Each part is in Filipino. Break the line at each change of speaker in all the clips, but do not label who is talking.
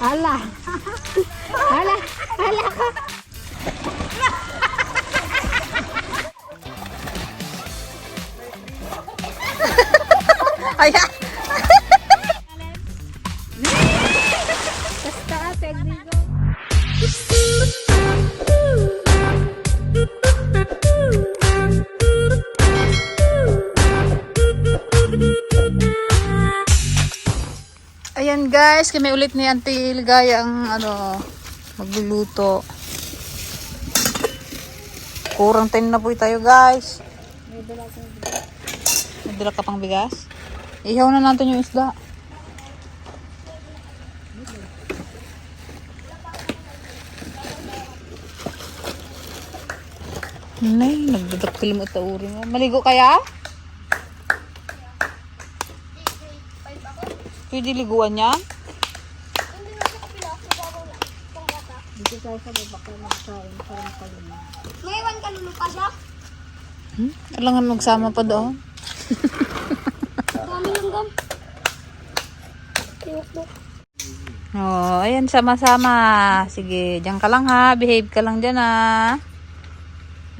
Hala. Hala. Hala ka.
Ayan. Guys, kami ulit ni Auntie Ligaya ang ano, magluluto. Kurang time na po tayo guys. May dala ka pang bigas? Ihaw na natin yung isda. Nay, nagdadaktil mo ito uri mo. Maligo kaya? Pwede liguan yan?
Dito tayo sa baba ko magkain. Parang kalina.
Ngayon ka lulupa siya?
Hmm? Kailangan magsama pa doon.
Dami. Tiwas doon.
Oh, ayan, sama-sama. Sige, diyan ka lang ha. Behave ka lang dyan ha.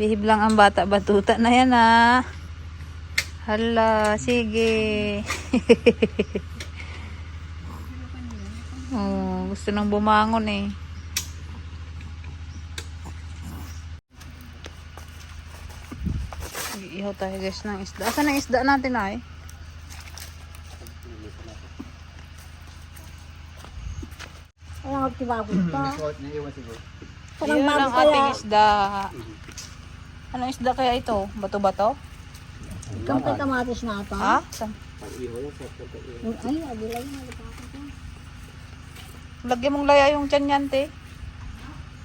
Behave lang ang bata-batuta na yan ha. Hala, sige. oh, gusto nang bumangon eh. Ihaw tayo guys ng isda. Asan ang isda natin ay?
Kaya magtibabot pa.
Yun ang ating isda. Anong isda kaya ito? Bato-bato?
Itong kay kamatis na ito.
Ha? Sa-
Ay, agilay na.
Lagyan mong laya yung tiyan yan, te.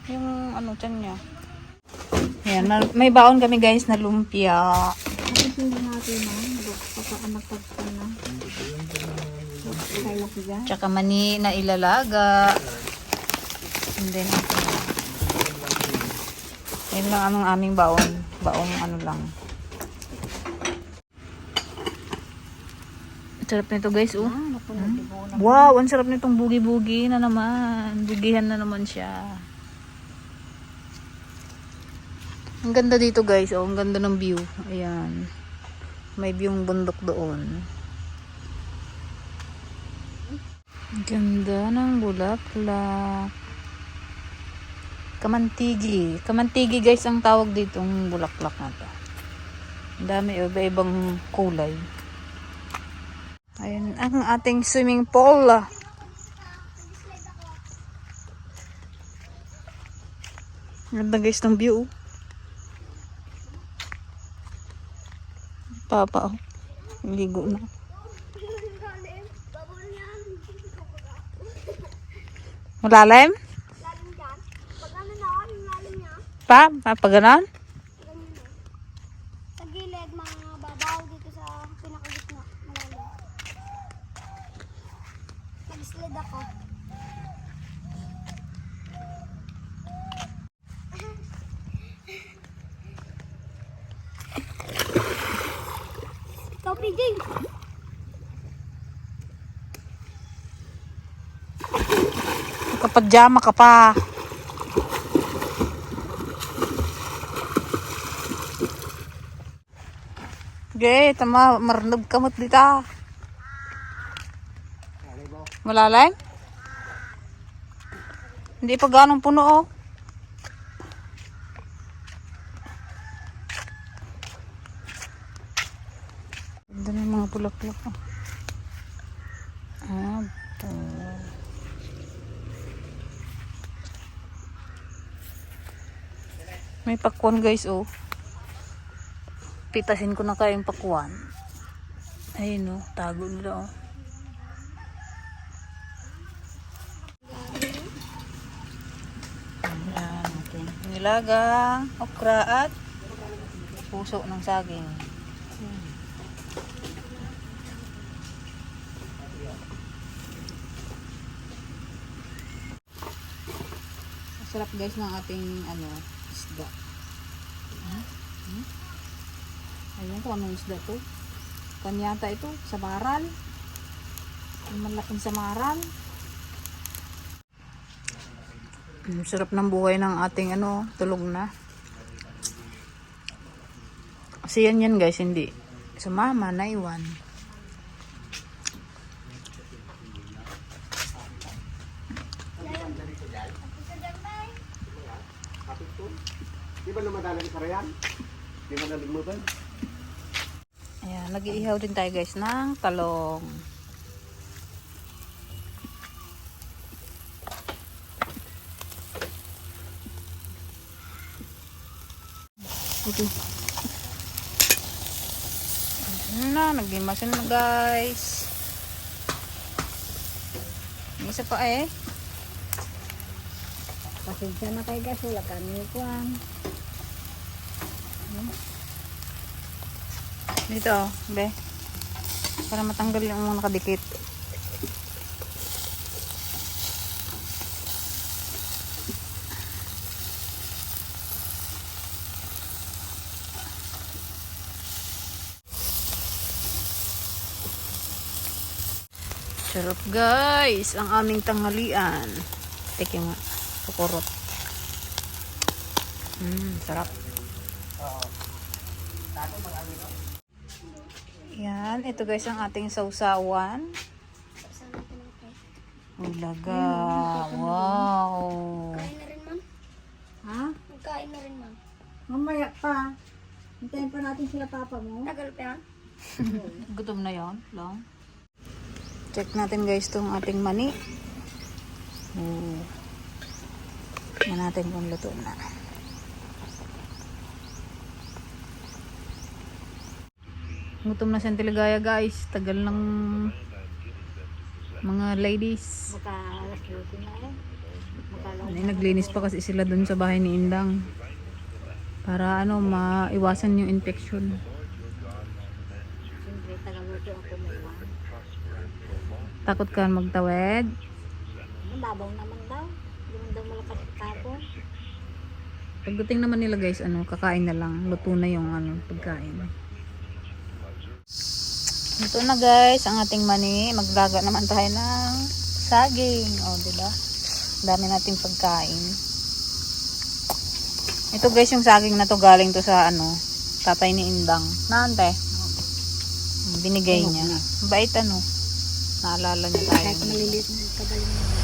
Yung ano, tiyan niya. Ayan, may baon kami guys na lumpia.
Tapos hindi natin na. Pagka na.
Tsaka mani na ilalaga. And then, yun lang anong aming baon. Baong ano lang. Ang Sarap nito guys, oh.
Ah.
Wow, ang sarap nitong bugi-bugi na naman. Bugihan na naman siya. Ang ganda dito guys, oh. Ang ganda ng view. Ayan. May view yung bundok doon. Ganda ng bulaklak. Kamantigi. Kamantigi guys ang tawag ditong bulaklak na to. Ang dami, oh, iba-ibang kulay. Ayan ang ating swimming pool. ah. Ganda guys ng view. Papa, oh. Ligo na. Malalim?
Ano
Pa? Pa, pa ganon?
ganyan na. Sa gilid, mga babaw dito sa pinakagitna. Malalim. Nag-slide ako. Ikaw, PJ.
Kapadyama ka pa. Okay, tama. Marnog kamot dito. Malalim? Hindi pa ganong puno oh. Ganda ng mga bulaklak oh. Ah, to. May pakwan guys oh. Pitasin ko na kayong pakwan. Ayun oh, tago nila oh. Ayan, okay. Okra at puso ng saging. Masarap guys ng ating ano, isda. Hmm? Hmm? Ayun kung anong isda to. Kanyata ito, samaran. Ang malaking samaran. Ang sarap ng buhay ng ating ano, tulog na. Kasi yan yan guys, hindi. Sumama, naiwan.
Di ba lumadalang sa rayan? Di ba nalimutan?
Nag-iihaw din tayo guys ng talong. Okay. Na, nag-imasin na guys. May isa pa eh.
Pasensya na kayo guys, wala kami kuhan.
Dito, be. Para matanggal yung mga nakadikit. Sarap guys, ang aming tanghalian. Teka nga, kukurot. Mm, sarap. Yan, ito guys ang ating sausawan. Ulaga. Wow.
Kain na rin, ma'am.
Ha?
Magkain na rin, ma'am.
Mamaya pa. Hintayin pa natin sila papa mo.
Tagal pa yan.
Gutom na yon lang. Check natin guys tong ating mani. Oh. Tingnan natin kung luto na. Gutom na siyang tiligaya guys. Tagal ng mga ladies.
Baka alas 12 na eh. Baka
Ano, naglinis pa kasi sila dun sa bahay ni Indang. Para ano, maiwasan yung infection. Takot ka magtawid.
Babaw naman daw. Man daw malakas tapos.
Pagdating naman nila guys, ano, kakain na lang. Luto na yung ano, pagkain. Ito na guys, ang ating mani. Maglaga naman tayo ng saging. O, ba? Dami nating pagkain. Ito guys, yung saging na to galing to sa ano, tatay ni Indang. Naante. Binigay niya. Bait ano. Naalala niya tayo.
Kahit maliliit na kagaling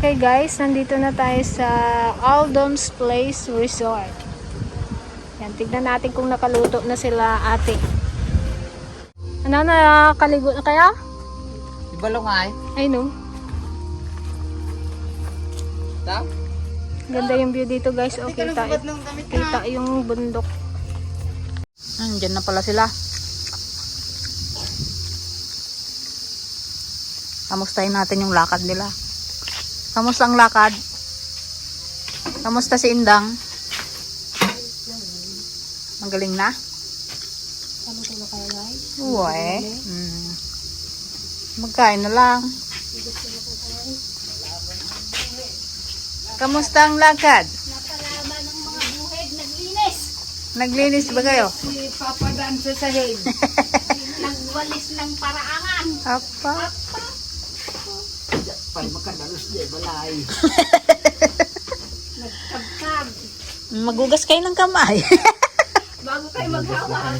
Okay guys, nandito na tayo sa Aldom's Place Resort. Yan, tignan natin kung nakaluto na sila ate. Ano na, kaligo na kaya?
Balongay.
Ay no.
Ta?
Ganda yung view dito guys. Oh, kita, kita yung bundok.
Nandiyan na pala sila. Kamustahin natin yung lakad nila. Kamusta ang lakad? Kamusta si Indang? Magaling na?
Kaluto na guys?
Uwe. Mm. Magkain na lang. Kamusta ang lakad?
Napalaba ng mga buhed, naglinis.
Naglinis ba kayo?
Si Papa Dan sa sahig.
Nagwalis ng paraangan.
Apa?
Pag makadalos di balay. Nagkabkab.
Magugas kayo ng kamay.
Bago kayo maghawa.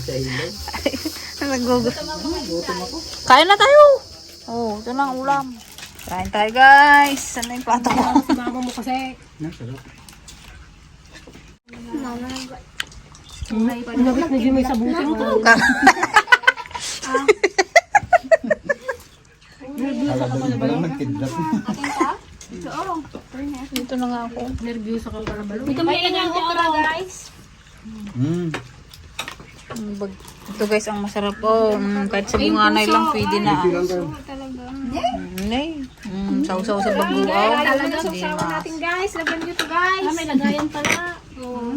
Nagugas. Kain na tayo. Oh, ito na ang ulam. Kain tayo guys. Saan na yung plato ko?
Mama mo kasi. Nagit na dyan may sabutin mo.
Walang nagkidlat.
Dito na nga ako.
Dito may ilang okra guys.
Mm.
Mm, Ito guys, ang masarap po. Mm, kahit sa bunganay lang pwede na.
Tayo.
Mm, nay. Mm, sausaw sa baguaw.
Talaga sa
Hindi
usawa
mas.
natin guys. Laban nyo to guys. Ah, may lagayan pala. Oo.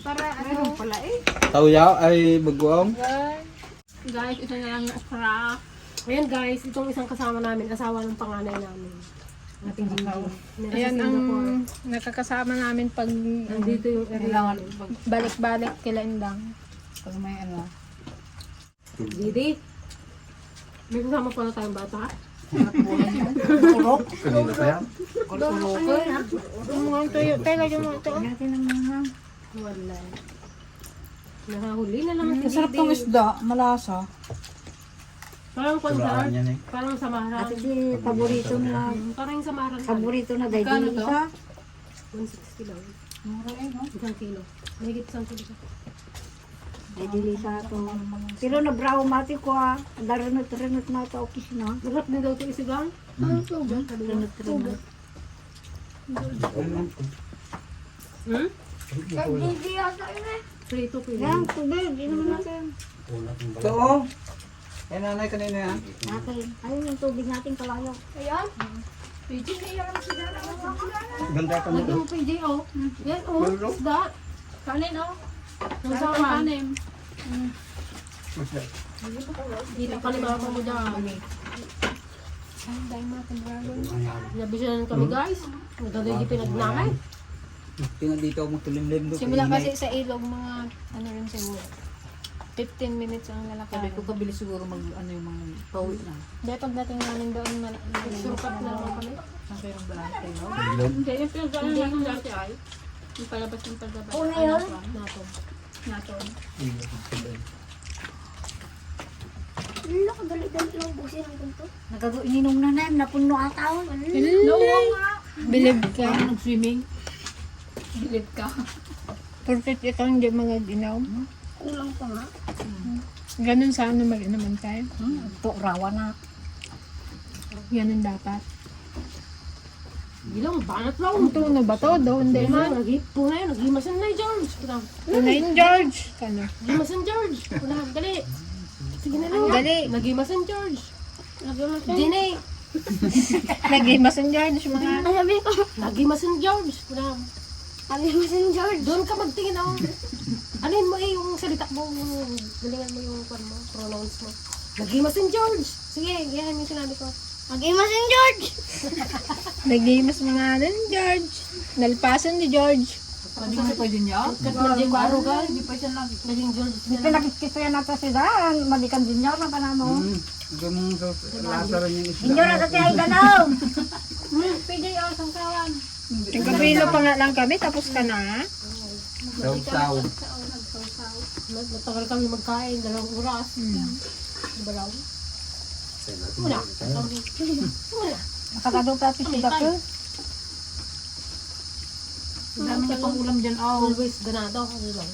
Para ano.
Pala eh.
Tawya ay baguang.
Guys, ito na lang yung okra. Ayan guys, itong isang kasama namin, asawa ng panganay namin. Ating Jingo. Ayan ang nakakasama namin pag nandito yung area. Balik-balik kila Indang.
Pag may ano.
Didi. May kasama pala tayong bata.
Kanina pa yan?
Yung mga tuyo, tayo lagyan mo ito.
Natin ang mga.
Wala. Nakahuli na si
Masarap tong isda, malasa.
Parang konsar.
yan eh.
Parang samaran.
At hindi, paborito na,
Parang samaran.
paborito na dahil dili isa.
160 lang.
Mura eh, no?
Isang kilo. Mahigit isang kilo.
Dahil dili isa to. Pero na brown mati ko ah. Daranot-ranot na ito, okay na.
Masarap din daw ito isigang. Hmm?
Dili ata yun eh.
Prito ko
Yan,
yun.
tubig, di naman natin.
Ito oh. Eh nanay kanina yan.
Natin. Ayun yung tubig natin kalayo.
Ayan.
Ganda ka mo.
Mo PJ oh. Yan oh. Isda. Kanin oh. Yung sama. Kanin. Dito ako mo dyan. Nabisyonan kami guys. Nagagay di pinagnamay.
Tingnan dito ako magtulimlim doon.
Simula kasi sa ilog mga ano rin siguro. 15 minutes ang lalakad.
Sabi ko kabilis siguro mag, ano yung mga pauwi na.
Dahil pagdating namin doon, surukat na naman kami.
Ang kayong balante, no?
Hindi, yung pinagdaan namin dati ay. Yung palabas ng palabas.
Oo na yun.
Nato. Nato.
Nagago, ininom na na, napuno ata.
Hello. Bilib ka.
Nag-swimming.
Bilib ka. Perfect ito hindi mga ginaw.
Kulang pa nga.
Ganun sana mag naman tayo.
Hmm, to, rawa na.
Ganun dapat. Bilang banat lang. Ito na ba to? Do, hindi man. Punay, naghimasan na George. Punay George. Kano? Naghimasan George. Punay, dali. Sige na lang. Dali. Naghimasan George. Naghimasan. Dini. Naghimasan George mga.
Sabi ko,
Naghimasan George. Punay.
Mo si George.
Doon ka magtingin ako. Alin mo eh yung salita mo, yung galingan mo yung kwan mo, pronounce mo. Naghimasan George. Sige, yan yung sinabi ko.
Mag-ima si George.
Nagimas mga alin, George. Nalpasan ni George.
Pwede mo pwede niya?
Kat naging baro ka.
Hindi pa siya.
Naging George.
Di pa nakikita yan natin si Dan. Malikan din niya, na mo.
Hmm. Ito mong lasa rin yung isda.
Hindi na kasi ay ganaw.
Pwede yung sangkawan. Nagkapilo pa nga lang kami, tapos ka na.
Saw-saw.
Nagtagal kami magkain, dalawang oras. Hmm. Balaw. Wala. Wala.
Nakatado pa si. Ang dami niya pang ulam dyan. Oh.
Always ganado. Ano lang.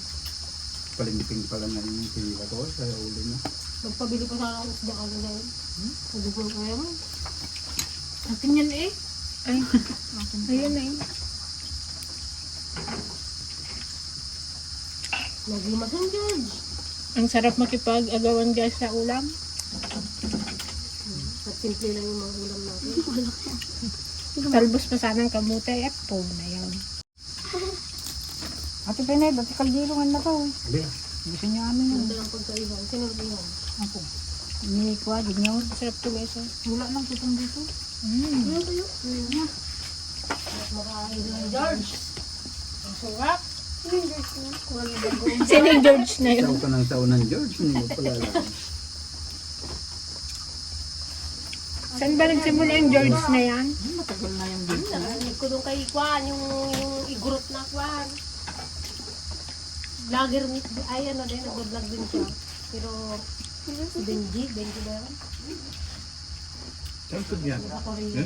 Palimping pala na yung tiniwa ko sa uli na.
Magpabili pa sana ako sa dyan ako ngayon. Sabi ko
eh.
Ay. Ayun na eh. Nagimasan George. Ang sarap makipag-agawan guys sa ulam. At simple lang yung mga ulam natin. Talbos pa sana ng kamote. Eh, po na yan.
Ate Pinay, dati kaldirungan na to.
Hindi.
Gusto niya amin yun.
Ganda lang pagkaiwan. Sinurbihan.
Ako. Ko, di niya.
Sarap to guys. oh.
Wala lang kitang dito.
Mm. George. Ang sarap. Sino yung George na yun?
Saw ka ng ng George. Hindi mo pala alam.
Saan ba nagsimula yung George na yan?
Matagal na yung dito.
Narinig ko doon kay Kwan, yung, yung igurot na Kwan. Vlogger, ni- ay ano din, nag-vlog din siya. Pero, si Benji, Benji ba yun?
Saan yan?
Ako rin siya.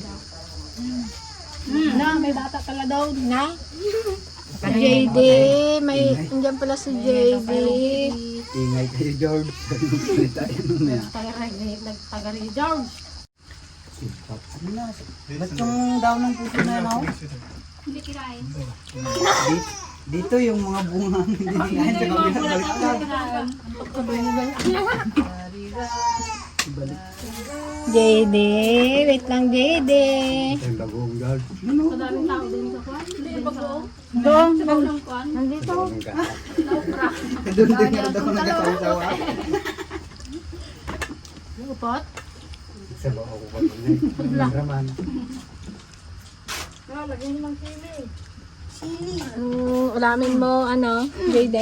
Na, may bata pala daw. Na? JD, may, andyan pala si JD.
Ingay kayo George. Mo na yan.
Tagari, nagtagari George.
Ba't yung daw ng puso na yan, oh?
Di- Dito yung mga bunga hindi kinain sa kabila baliktad. Balik.
JD, wait lang JD.
Bagong. Ano?
Doon, nandito.
Doon din nga daw nagkasawa.
Yung upot.
Sa loob ako pa rin eh. Raman.
Mm, ulamin mo, ano, JD.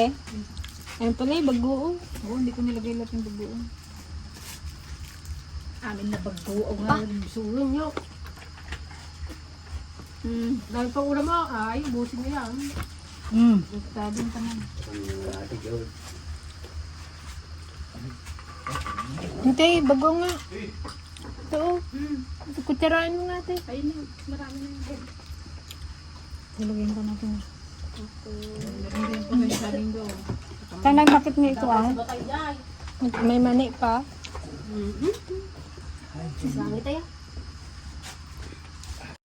Ayun pala, yung bagoong.
Oo, hindi ko nilagay lahat yung bagoong. Amin na bago o
Ah, sulong nyo.
Hmm.
Dahil pa ulam mo, ay, ubusin mo yan.
Hmm.
Tabing pa man.
Hindi, bago nga. Ito, oh. Kutsarain mo nga, te.
Ayun na, marami na yun.
Ilagyan ko natin.
Meron din pa kayo sabing do.
Kanang bakit nga ito ah?
May mani pa.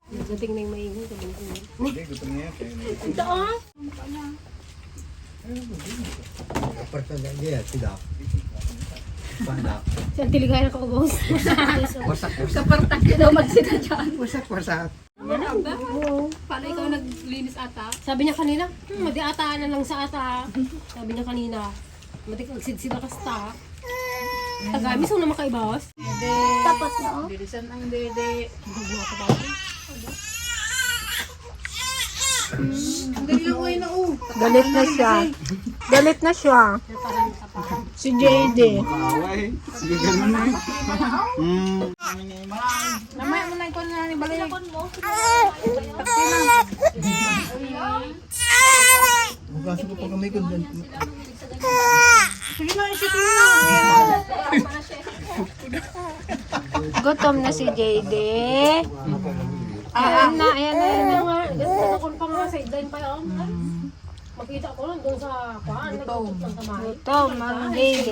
Dating na yung maingay.
Hindi, gusto niya.
Ito, ah.
Personal niya, sila. Panda.
Sa tiligay na kaubos.
Wasak, wasak.
Kapartak ka daw magsita dyan.
Wasak, wasak.
Paano ikaw naglinis ata?
Sabi niya kanina, hmm, madi ata na lang sa ata. Sabi niya kanina, madi kagsid sila kasta. Tagami, so na makaibawas.
Tapos na oh.
Bilisan ang dede.
Galit na siya. Galit na siya. Si JD.
Away. Sige, ganun na. Hmm.
Mamaya mo na ikaw na ni Balay.
Bukas ko pag may kundan.
Gutom na si JD. Ayan na, ayan na, ayan na. Ganito ako pa nga sa idlain pa yun. Makita ko lang doon sa kuhaan. Gutom. Gutom, ang JD.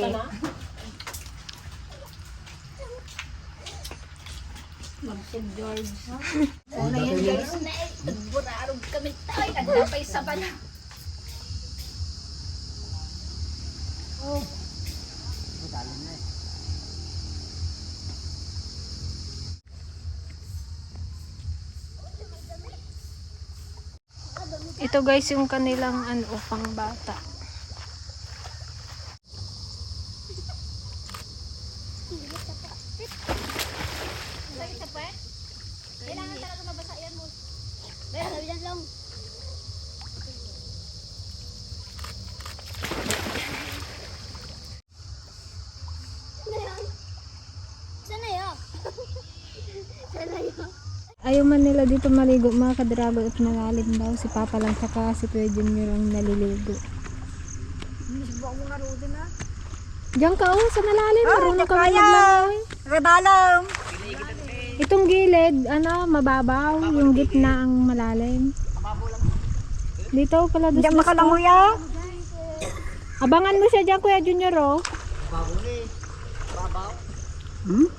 Una yan guys. Burarog kami tayo. Nagdapay sa bala.
Ito guys yung kanilang ano, pang bata.
Kailangan talaga mabasa yan mo. Kaya sabi dyan lang. Sana yun? Sana yun?
Ayaw man nila dito maligo mga kadrago at malalim daw. Si Papa lang saka si Kuya Junior ang naliligo. Diyan ka oh, sa malalim. Marunong ka maglangoy.
Rebalong.
Itong gilid, ano, mababaw. Yung gitna ang malalim. Dito pala dus
Diyan makalanguya.
Abangan mo siya dyan, Kuya Junior, oh.
Hmm?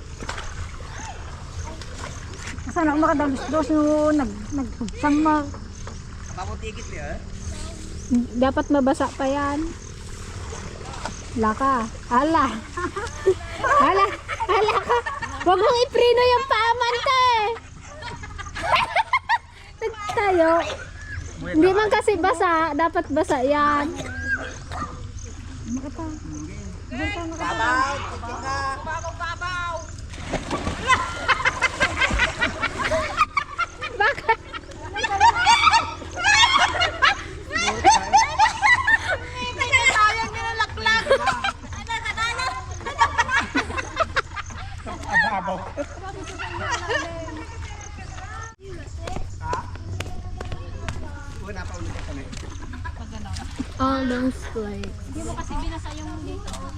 Sana ako makadalos-dos no nag nagpugsang mag
Dapat mabasa pa yan. Laka. Hala. Hala. Hala ka. Huwag mong iprino yung paaman, te. Nagtayo. Hindi man kasi basa. Dapat basa yan. Bakit?
Wala pa ulit kami.
All those flights.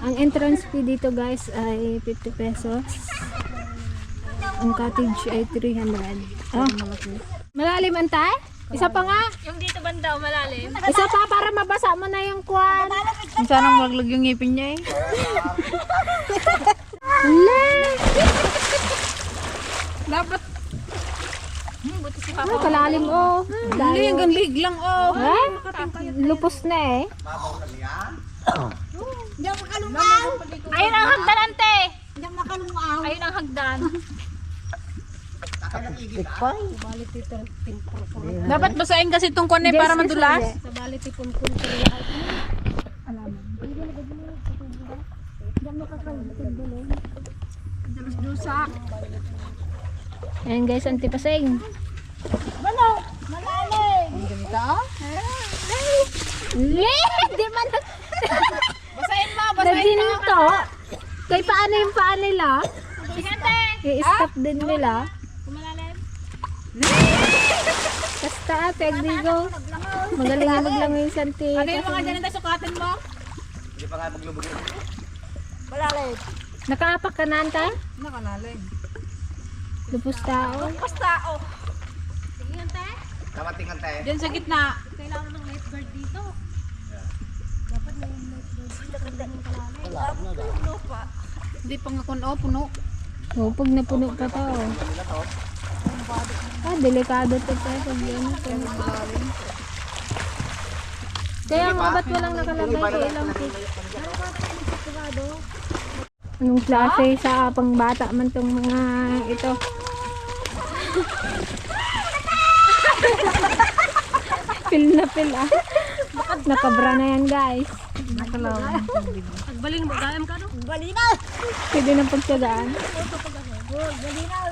Ang entrance fee dito guys ay 50 pesos. Ang cottage ay 300. Ah. Malalim antay? Isa pa nga.
Yung dito banda, malalim.
Isa pa para mabasa mo na yung kwan.
Sana maglag yung ngipin niya eh.
Hala!
Dapat.
Ah, kalalim oh.
Hindi, hanggang lig lang oh.
Ha? Lupos na eh.
Ayun ang hagdan, ante.
Diyan makalungaw.
Ayun ang hagdan.
Dapat basahin kasi itong kwan eh para madulas.
Sa bali tipon-pun ko Ayan guys, antipasing.
Ano? Malalim.
Le! Di man
Basahin mo,
Nagdinto. Kay paano yung paa nila? I-stop din nila. Basta ate, Digo. Magaling na maglangoy yung santi.
Ano yung mga dyan na sukatin mo?
Hindi pa nga maglubog yun.
Malalim.
Nakaapak ka na, ante?
Nakalalim.
Lupos tao.
Pastao.
Sige yan, te.
Kamatingan tayo.
Diyan sa gitna.
Kailangan ng lifeguard dito.
Hindi pa nga kuno, puno.
Oh, pag napuno pa to. Ah, delikado to tayo pag yan. Kaya nga ba't walang nakalagay sa ilang fit? Anong klase sa pang bata man tong mga ito? Pil na pil ah. Nakabra na yan guys.
Pagbalin mo, gayam ka no?
Balinaw.
Pwede na pagtsagaan.
Balinaw.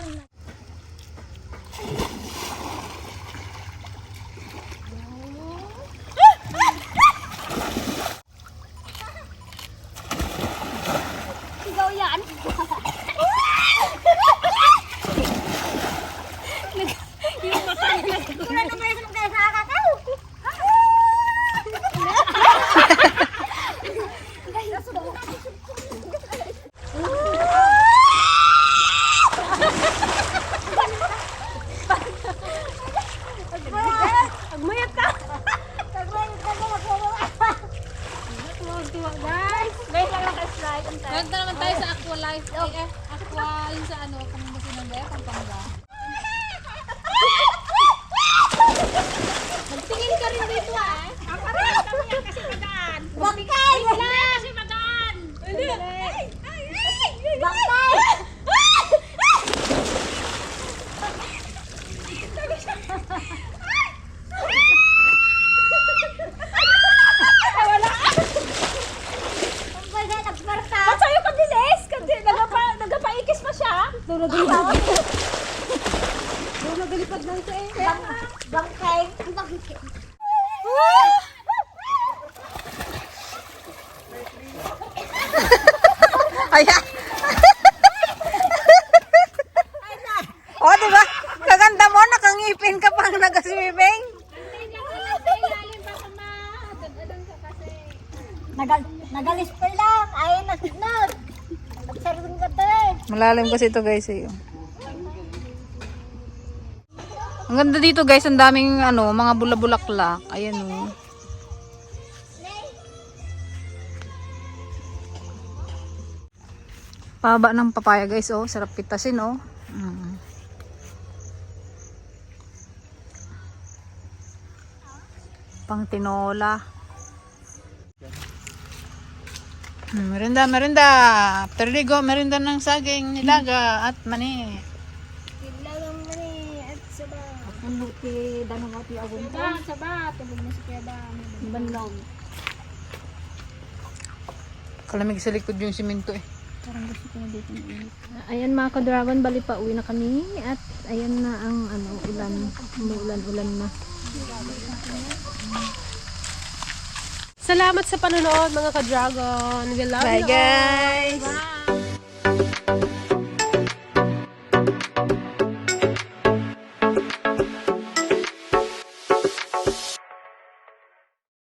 Sigaw yan.
Wala na may sunod kayo sa kakao.
Agmayat ka.
Guys, guys, lang slide.
Punta naman tayo sa Aqua Life. Eh, eh, Aqua, yung sa ano, kung ng Daya, Pampanga.
Magtingin ka rin dito ah. Ang parang kami yan kasi madaan.
Bakay!
Wala kasi madaan.
Bakay!
Ba't sa'yo ka bilis? Kasi nagapa, nagapaikis pa siya.
Bangkay!
Ayan. o, oh, diba? Kaganda mo, nakangipin ka pang nag-swimming.
Nagal, nagalispoy lang. Ayaw na sinod. Nagsarong ka to eh.
Malalim kasi ito guys eh. Ang ganda dito guys, ang daming ano, mga bula-bulaklak. Ayan oh. Paba ng papaya guys oh, sarap pitasin oh. Mm. Pang tinola. Hmm, merinda, merinda. After ligo, merinda ng saging, nilaga at mani.
Ano ti danong ati agun to?
Ah, saba. Tulog mo si Kuya ba?
Banlaw.
Kalamig sa likod yung simento eh.
Ayan mga ka-dragon, bali pa uwi na kami at ayan na ang ano, ulan. Umuulan-ulan na.
Salamat sa panonood mga ka-dragon. We love
Bye
you all.
guys!
Bye.